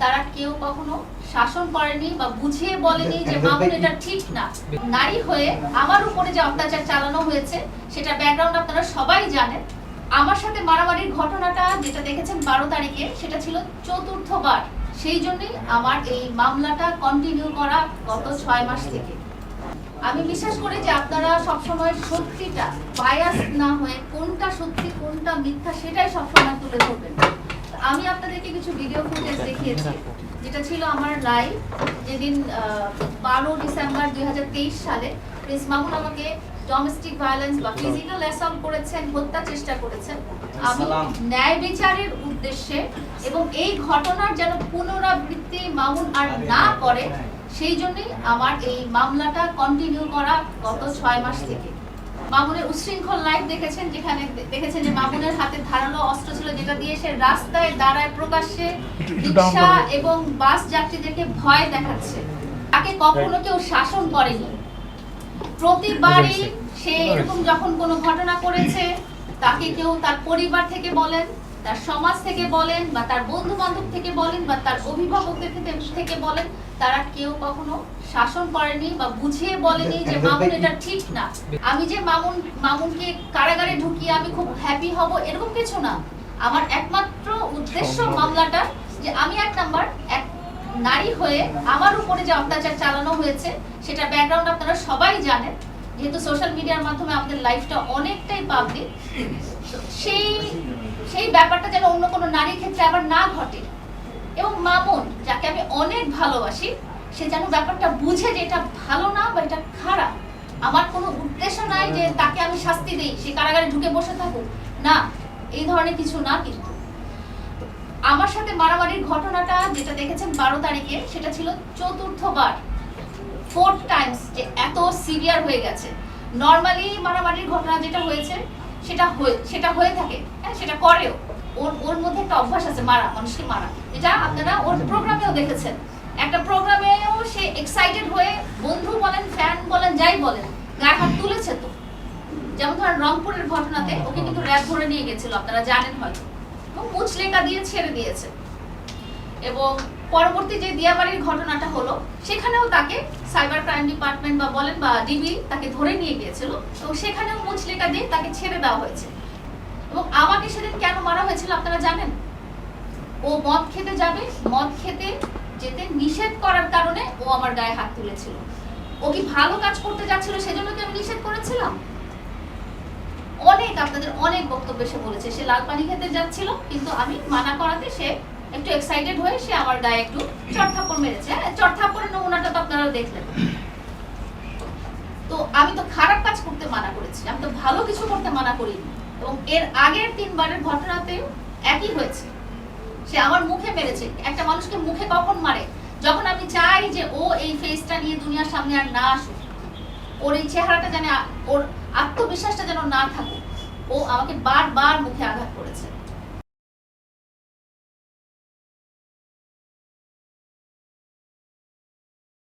তারা কেউ কখনো শাসন করেনি বা বুঝিয়ে বলেনি যে মামুন এটা ঠিক না। নারী হয়ে আমার উপরে যে অত্যাচার চালানো হয়েছে সেটা ব্যাকগ্রাউন্ড আপনারা সবাই জানেন। আমার সাথে মারামারির ঘটনাটা যেটা দেখেছেন বারো তারিখে সেটা ছিল চতুর্থবার। সেই জন্যই আমার এই মামলাটা কন্টিনিউ করা গত ছয় মাস থেকে। আমি বিশ্বাস করি যে আপনারা সবসময় সত্যিটা বায়াস না হয়ে কোনটা সত্যি কোনটা মিথ্যা সেটাই সবসময় তুলে ধরবেন। আমি আপনাদেরকে কিছু ভিডিও ফুটেজ দেখিয়েছি যেটা ছিল আমার লাইভ যেদিন বারো ডিসেম্বর দুই সালে প্রিন্স মামুন আমাকে ডোমেস্টিক ভায়োলেন্স বা ফিজিক্যাল অ্যাসল্ট করেছেন হত্যা চেষ্টা করেছেন। আমি ন্যায় বিচারের উদ্দেশ্যে এবং এই ঘটনার যেন পুনরাবৃত্তি মামুন আর না করে সেই জন্যই আমার এই মামলাটা কন্টিনিউ করা গত ছয় মাস থেকে। মামুনের উশৃঙ্খল লাইফ দেখেছেন যেখানে দেখেছেন যে মামুনের হাতে ধারালো অস্ত্র ছিল যেটা দিয়ে সে রাস্তায় দাঁড়ায় প্রকাশ্যে রিক্সা এবং বাস যাত্রীদেরকে ভয় দেখাচ্ছে। তাকে কখনো কেউ শাসন করেনি। প্রতিবারই সে এরকম যখন কোনো ঘটনা করেছে তাকে কেউ তার পরিবার থেকে বলেন তার সমাজ থেকে বলেন বা তার বন্ধু বান্ধব থেকে বলেন বা তার অভিভাবকদের থেকে বলেন তারা কেউ কখনো শাসন করেনি বা বুঝিয়ে বলেনি যে মামুন এটা ঠিক না। আমি যে মামুন মামুনকে কারাগারে ঢুকিয়ে আমি খুব হ্যাপি হব এরকম কিছু না। আমার একমাত্র উদ্দেশ্য মামলাটা যে আমি এক নাম্বার এক নারী হয়ে আমার উপরে যে অত্যাচার চালানো হয়েছে সেটা ব্যাকগ্রাউন্ড আপনারা সবাই জানেন। যেহেতু সোশ্যাল মিডিয়ার মাধ্যমে আমাদের লাইফটা অনেকটাই পাবলিক সেই সেই ব্যাপারটা যেন অন্য কোনো নারীর ক্ষেত্রে আবার না ঘটে। এবং মা বোন, যাকে আমি অনেক ভালোবাসি, সে যেন ব্যাপারটা বুঝে যে এটা ভালো না বা এটা খারাপ। আমার কোনো উদ্দেশ্য নাই যে তাকে আমি শাস্তি দিই, সে কারাগারে ঢুকে বসে থাকুক। না, এই ধরনের কিছু না কিন্তু। আমার সাথে মারামারির ঘটনাটা যেটা দেখেছেন বারো তারিখে, সেটা ছিল চতুর্থবার। ফোর্থ টাইমস যে এত সিভিয়ার হয়ে গেছে। নর্মালি মারামারির ঘটনা যেটা হয়েছে, সেটা হয়ে সেটা হয়ে থাকে হ্যাঁ সেটা করেও। ওর ওর মধ্যে একটা অভ্যাস আছে মারা, মানুষকে মারা। এটা আপনারা ওর প্রোগ্রামেও দেখেছেন। একটা প্রোগ্রামেও সে এক্সাইটেড হয়ে বন্ধু বলেন ফ্যান বলেন, যাই বলেন, গায়ে হাত তুলেছে তো। যেমন ধরেন রংপুরের ঘটনাতে ওকে কিন্তু র্যাব ধরে নিয়ে গেছিল, আপনারা জানেন হয়তো। এবং মুচলেকা দিয়ে ছেড়ে দিয়েছে। এবং পরবর্তী যে দিয়াবাড়ির ঘটনাটা হলো, সেখানেও তাকে সাইবার ক্রাইম ডিপার্টমেন্ট বা বলেন বা ডিবি তাকে ধরে নিয়ে গিয়েছিল এবং সেখানেও মুচলেকা দিয়ে তাকে ছেড়ে দেওয়া হয়েছে। এবং আমাকে সেদিন কেন মারা হয়েছিল আপনারা জানেন? ও মদ খেতে যাবে, মদ খেতে যেতে নিষেধ করার কারণে ও আমার গায়ে হাত তুলেছিল। ও কি ভালো কাজ করতে যাচ্ছিল সেজন্য কি আমি নিষেধ করেছিলাম? অনেক আপনাদের অনেক বক্তব্য সে বলেছে, সে লাল পানি খেতে যাচ্ছিল, কিন্তু আমি মানা করাতে সে একটু এক্সাইটেড হয়ে সে আমার গায়ে একটু চড়থাপ্পড় মেরেছে। হ্যাঁ চড়থাপ্পড়ের নমুনাটা তো আপনারা দেখলেন। তো আমি তো খারাপ কাজ করতে মানা করেছি। আমি তো ভালো কিছু করতে মানা করিনি। এবং এর আগের তিনবারের ঘটনাতে একই হয়েছে। সে আমার মুখে মেরেছে। একটা মানুষকে মুখে কখন মারে? যখন আমি চাই যে ও এই ফেসটা নিয়ে দুনিয়ার সামনে আর না আসুক, ওর এই চেহারাটা যেন ওর আত্মবিশ্বাসটা যেন না থাকুক, ও আমাকে বারবার মুখে আঘাত করেছে।